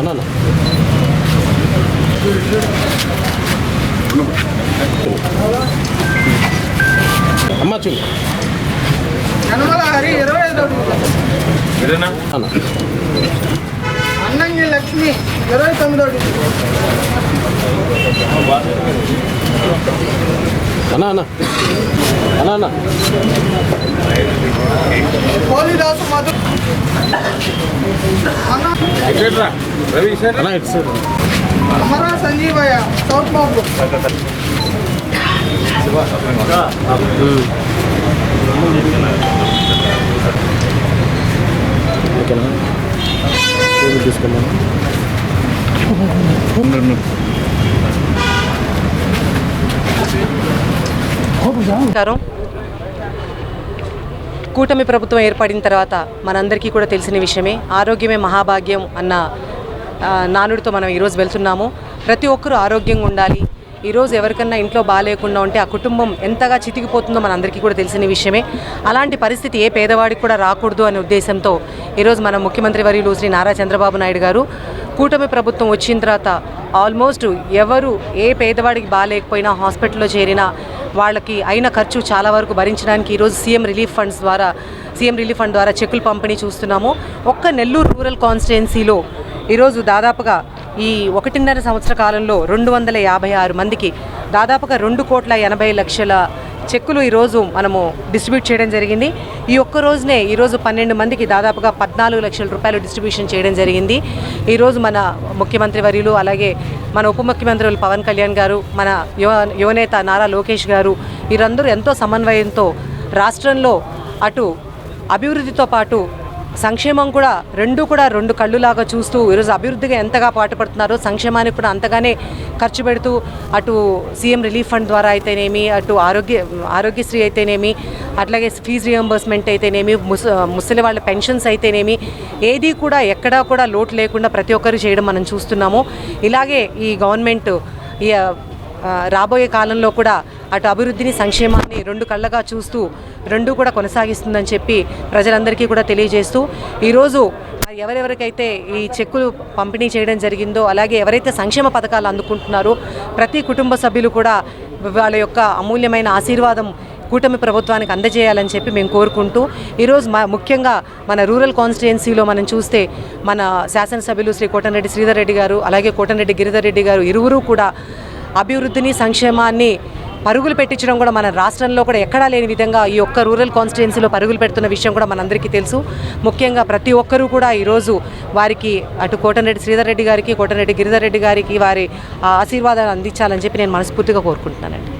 అన్నా. అమ్మా అన్న. అన్నంగి లక్ష్మి ఇరవై తొమ్మిదో డివిజన్ అన్న అన్న. హోలీదాసు మధు అమరా సంజీవయ్య సౌత్ బాబు ఓకేనా? నమస్కారం. కూటమి ప్రభుత్వం ఏర్పడిన తర్వాత మనందరికీ కూడా తెలిసిన విషయమే ఆరోగ్యమే మహాభాగ్యం అన్న నానుడితో మనం ఈరోజు వెళ్తున్నాము. ప్రతి ఒక్కరూ ఆరోగ్యంగా ఉండాలి. ఈరోజు ఎవరికన్నా ఇంట్లో బాగాలేకుండా ఉంటే ఆ కుటుంబం ఎంతగా చితికిపోతుందో మనందరికీ కూడా తెలిసిన విషయమే. అలాంటి పరిస్థితి ఏ పేదవాడికి కూడా రాకూడదు అనే ఉద్దేశంతో ఈరోజు మన ముఖ్యమంత్రి వర్యులు శ్రీ నారా చంద్రబాబు నాయుడు గారు కూటమి ప్రభుత్వం వచ్చిన తర్వాత ఆల్మోస్ట్ ఎవరు ఏ పేదవాడికి బాగాలేకపోయినా హాస్పిటల్లో చేరినా వాళ్ళకి అయిన ఖర్చు చాలా వరకు భరించడానికి ఈరోజు సీఎం రిలీఫ్ ఫండ్స్ ద్వారా సీఎం రిలీఫ్ ఫండ్ ద్వారా చెక్కులు పంపిణీ చూస్తున్నాము. ఒక్క నెల్లూరు రూరల్ కాన్స్టిట్యున్సీలో ఈరోజు దాదాపుగా ఈ ఒకటిన్నర సంవత్సర కాలంలో రెండు వందల యాభై ఆరు మందికి దాదాపుగా రెండు కోట్ల ఎనభై లక్షల చెక్కులు ఈరోజు మనము డిస్ట్రిబ్యూట్ చేయడం జరిగింది. ఈ ఒక్క రోజునే ఈరోజు పన్నెండు మందికి దాదాపుగా పద్నాలుగు లక్షల రూపాయలు డిస్ట్రిబ్యూషన్ చేయడం జరిగింది. ఈరోజు మన ముఖ్యమంత్రి వర్యులు అలాగే మన ఉప ముఖ్యమంత్రులు పవన్ కళ్యాణ్ గారు మన యువ యువనేత నారా లోకేష్ గారు వీరందరూ ఎంతో సమన్వయంతో రాష్ట్రంలో అటు అభివృద్ధితో పాటు సంక్షేమం కూడా రెండు కూడా రెండు కళ్ళులాగా చూస్తూ ఈరోజు అభివృద్ధిగా ఎంతగా పాటుపడుతున్నారో సంక్షేమానికి కూడా అంతగానే ఖర్చు పెడుతూ అటు సీఎం రిలీఫ్ ఫండ్ ద్వారా అయితేనేమి అటు ఆరోగ్య ఆరోగ్యశ్రీ అయితేనేమి అట్లాగే ఫీజు రియంబర్స్మెంట్ అయితేనేమి ముస ముసలి వాళ్ళ పెన్షన్స్ అయితేనేమి ఏది కూడా ఎక్కడా కూడా లోటు లేకుండా ప్రతి ఒక్కరు చేయడం మనం చూస్తున్నాము. ఇలాగే ఈ గవర్నమెంట్ ఈ రాబోయే కాలంలో కూడా అటు అభివృద్ధిని సంక్షేమాన్ని రెండు కళ్ళగా చూస్తూ రెండు కూడా కొనసాగిస్తుందని చెప్పి ప్రజలందరికీ కూడా తెలియజేస్తూ ఈరోజు ఎవరెవరికైతే ఈ చెక్కులు పంపిణీ చేయడం జరిగిందో అలాగే ఎవరైతే సంక్షేమ పథకాలు అందుకుంటున్నారో ప్రతి కుటుంబ సభ్యులు కూడా వాళ్ళ యొక్క అమూల్యమైన ఆశీర్వాదం కూటమి ప్రభుత్వానికి అందజేయాలని చెప్పి మేము కోరుకుంటూ ఈరోజు మా ముఖ్యంగా మన రూరల్ కాన్స్టిట్యున్సీలో మనం చూస్తే మన శాసనసభ్యులు శ్రీ కోటంరెడ్డి శ్రీధర్ రెడ్డి గారు అలాగే కోటంరెడ్డి గిరిధర్ రెడ్డి గారు ఇరువురు కూడా అభివృద్ధిని సంక్షేమాన్ని పరుగులు పెట్టించడం కూడా మన రాష్ట్రంలో కూడా ఎక్కడా లేని విధంగా ఈ ఒక్క రూరల్ కాన్స్టిట్యున్సీలో పరుగులు పెడుతున్న విషయం కూడా మనందరికీ తెలుసు. ముఖ్యంగా ప్రతి ఒక్కరూ కూడా ఈరోజు వారికి అటు కోటంరెడ్డి శ్రీధర్ రెడ్డి గారికి కోటరెడ్డి గిరిధర్ రెడ్డి గారికి వారి ఆశీర్వాదాలు అందించాలని చెప్పి నేను మనస్ఫూర్తిగా కోరుకుంటున్నానండి.